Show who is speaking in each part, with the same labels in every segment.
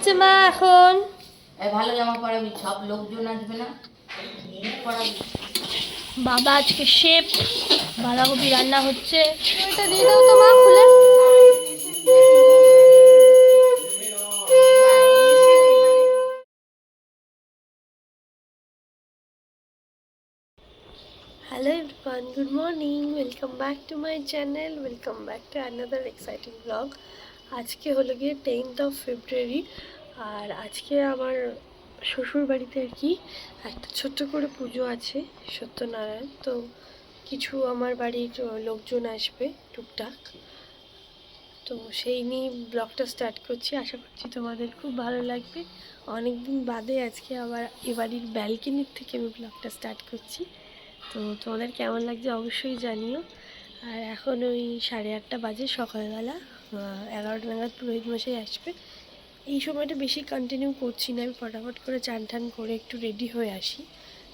Speaker 1: হচ্ছে মা এখন?
Speaker 2: ভালো জামা পরাবি সব লোকজন আসবে না?
Speaker 1: বাবা আজকে শেপ বাঁধাকপি রান্না হচ্ছে। এটা দিয়ে দাও তো মা খুলে। Hello everyone good morning welcome back to my channel welcome back to another exciting blog আজকে হলো গিয়ে টেন্থ অফ ফেব্রুয়ারি আর আজকে আমার শ্বশুর বাড়িতে আর কি একটা ছোট্ট করে পুজো আছে সত্যনারায়ণ। তো কিছু আমার বাড়ির লোকজন আসবে টুকটাক। তো সেই নিয়ে ব্লগটা স্টার্ট করছি। আশা করছি তোমাদের খুব ভালো লাগবে। অনেক দিন বাদে আজকে আবার এ বাড়ির ব্যালকনির থেকে আমি ব্লগটা স্টার্ট করছি। তো তোমাদের কেমন লাগছে অবশ্যই জানিও। আর এখন ওই সাড়ে আটটা বাজে সকালবেলা। এগারোটা নাগাদ পুরোহিত মশাই আসবে। এই সময়টা বেশি কন্টিনিউ করছি না আমি ফটাফট করে চান টান করে একটু রেডি হয়ে আসি।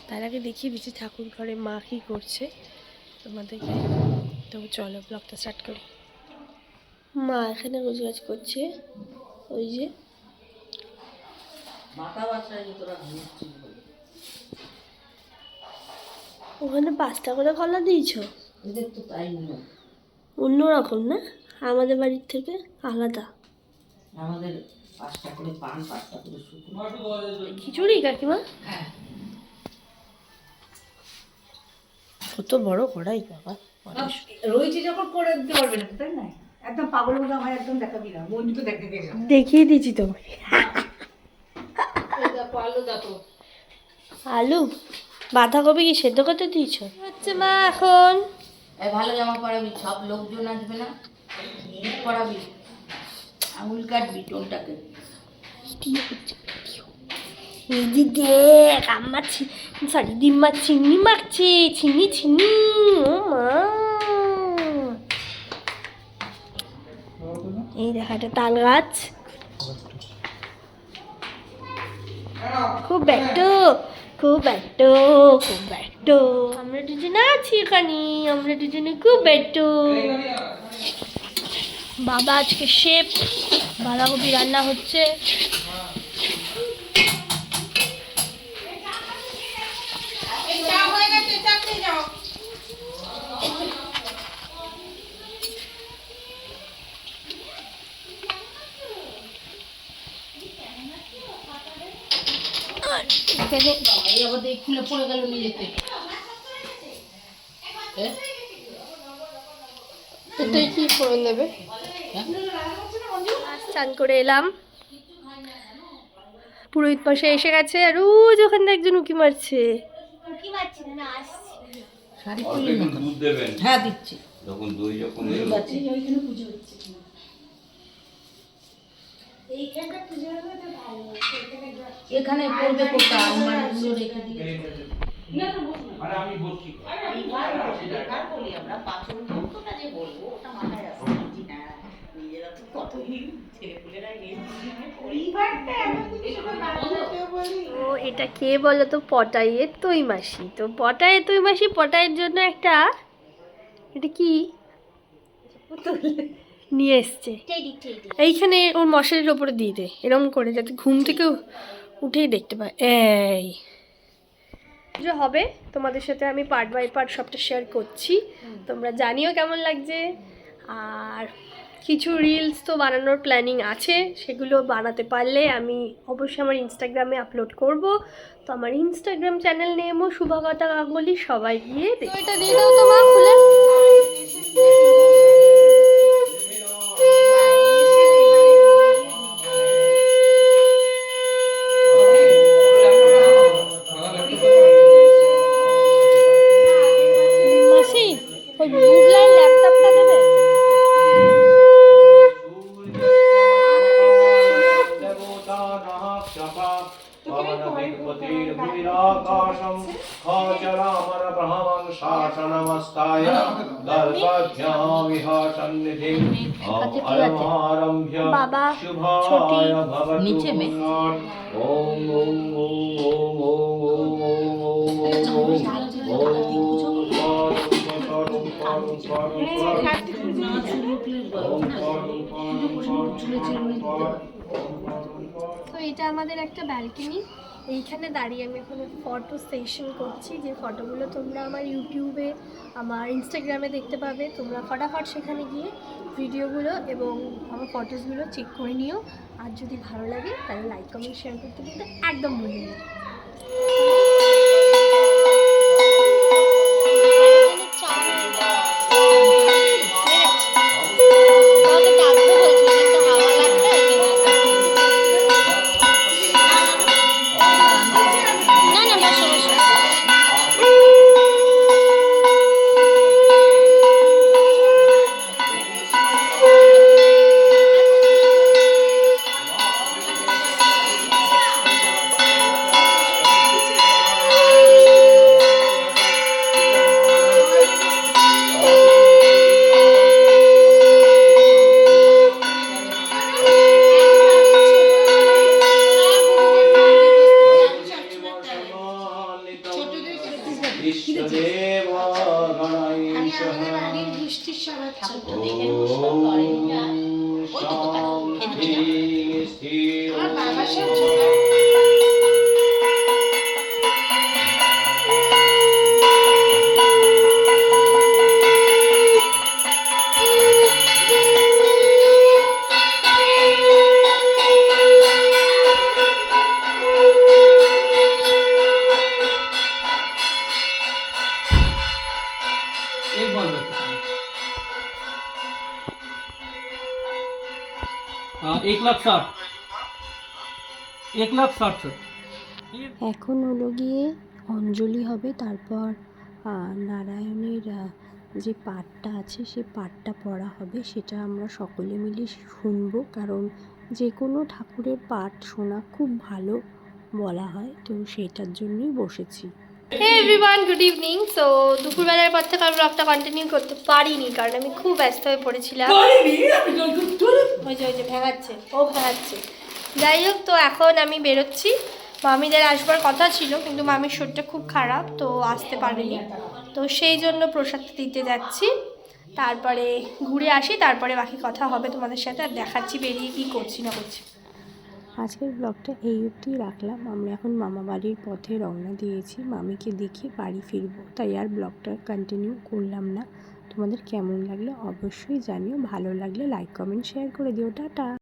Speaker 1: তার আগে দেখিয়ে দিচ্ছি ঠাকুর ঘরে মা কী করছে। তোমাদেরকে তো চলো ব্লগটা স্টার্ট করি। মা এখানে গোছগাছ করছে ওই যে। ওখানে পাঁচটা করে কলা দিয়েছ?
Speaker 2: নিয়ম
Speaker 1: অন্যরকম না? আমাদের বাড়ির থেকে আলাদা।
Speaker 2: আমাদের পাঁচটা করে পান পাঁচটা করে শুকনো।
Speaker 1: খিচুড়ি কাকিমা?
Speaker 2: হ্যাঁ।
Speaker 1: কত বড় কড়াই বাবা।
Speaker 3: রয়েছে যখন করে দিতে পারবে না তাই না? একদম পাগল মতো হয় একদম দেখাবি না। বন্ধু তো দেখতে গেলাম
Speaker 1: দেখিয়ে দিয়েছি তোমাকে
Speaker 2: আলু দেখো।
Speaker 1: আলু? বাঁধাকপি কি সেদ্ধ করতে দিয়েছ? হচ্ছে মা এখন।
Speaker 2: ভালো জামা পরাবি সব লোকজন আসবে না? পরাবি আঙুল কাটবি টোনটাকে।
Speaker 1: দেখ সরি চিনি চিনি চিনি ও মা। এই দেখা একটা তাল গাছ। খুব ব্যাটো খুব ব্যাটো খুব ব্যাটো আমরা দুজনে আছি এখানে, আমরা দুজনে খুব ব্যাটো বাবা আজকে শেপ বাঁধাকপি রান্না হচ্ছে
Speaker 2: খুলে পড়ে
Speaker 1: এটাই কি করে
Speaker 2: হ্যাঁ?
Speaker 1: চান করে এলাম। পুরোহিত পাশে এসে গেছে আর ওই ওখানে একজন উকি মারছে।
Speaker 2: হ্যাঁ দিচ্ছি।
Speaker 4: যখন দই যখন।
Speaker 2: এখানে পড়বে কোথা আমারগুলো রেখে দিয়ে
Speaker 1: ও এটা কে বলো তো? পটাইয়ের তৈ মাসি তো পটাইয়ের তৈ মাসি পটাইয়ের জন্য একটা এটা কি? নিয়ে এসছে। এইখানে ওর মশারির ওপরে দিয়ে দে এরকম করে যাতে ঘুম থেকে উঠেই দেখতে পায়। এই। যে হবে। তোমাদের সাথে আমি পার্ট বাই পার্ট সবটা শেয়ার করছি। তোমরা জানিও কেমন লাগছে। আর কিছু রিলস তো বানানোর প্ল্যানিং আছে সেগুলো বানাতে পারলে আমি অবশ্যই আমার ইনস্টাগ্রামে আপলোড করব। তো আমার ইনস্টাগ্রাম চ্যানেল নেমও শুভাগতা গাঙ্গুলি সবাই গিয়ে দেখো এটা দিয়ে দাও তো মা খুলে। মাসি
Speaker 5: खचरामरब्रह्मं शासनमस्ताय दर्पभ्यामिहासन्निधिं अयमारभ्य
Speaker 1: बाबा,
Speaker 5: शुभाय
Speaker 1: छोटी।
Speaker 5: भवतु
Speaker 2: नीचे में।
Speaker 5: ॐ ॐ ॐ ॐ ॐ ॐ ॐ
Speaker 1: এটা আমাদের একটা ব্যালকনি এইখানে দাঁড়িয়ে আমি এখন ফটো সেশন করছি। যে ফটোগুলো তোমরা আমার ইউটিউবে আমার ইনস্টাগ্রামে দেখতে পাবে। তোমরা ফটাফট সেখানে গিয়ে ভিডিওগুলো এবং আমার ফটোসগুলো চেক করে নিও। আর যদি ভালো লাগে, তাহলে লাইক কমেন্ট শেয়ার করতে কিন্তু একদম ভুলে না।
Speaker 5: বিশ্বদেব গণাইশঃ ওম শান্তি স্থির।
Speaker 4: এক লাখ ষাট। এক লাখ ষাট
Speaker 1: এখন হলো গিয়ে অঞ্জলি হবে, তারপর নারায়ণের যে পাঠটা আছে, সে পাঠটা পড়া হবে, সেটা আমরা সকলে মিলে শুনব, কারণ যে কোনো ঠাকুরের পাঠ শোনা খুব ভালো বলা হয়, তো সেটার জন্যই বসেছি। Hey everyone good evening so দুপুরবেলার পর থেকে আমি ব্লগটা কন্টিনিউ করতে পারিনি কারণ আমি খুব ব্যস্ত হয়ে পড়েছিলাম। ওই যে ওই যে ভেঙাচ্ছে। ও ভেঙাচ্ছে। যাই হোক তো এখন আমি বেরোচ্ছি। মামিদের আসবার কথা ছিল কিন্তু মামির শরীরটা খুব খারাপ তো আসতে পারেনি। তো সেই জন্য প্রসাদটা দিতে যাচ্ছি। তারপরে ঘুরে আসি তারপরে বাকি কথা হবে তোমাদের সাথে আর দেখাচ্ছি বেরিয়ে কি করছি না করছি। আজকের ব্লগটা এই অবধি রাখলাম। আমরা এখন মামা বাড়ির পথে রওনা দিয়েছি। মামিকে দেখে বাড়ি ফিরবো। তাই আর ব্লগটা কন্টিনিউ করলাম না। তোমাদের কেমন লাগল অবশ্যই জানিও। ভালো লাগলে লাইক কমেন্ট শেয়ার করে দিও। টাটা!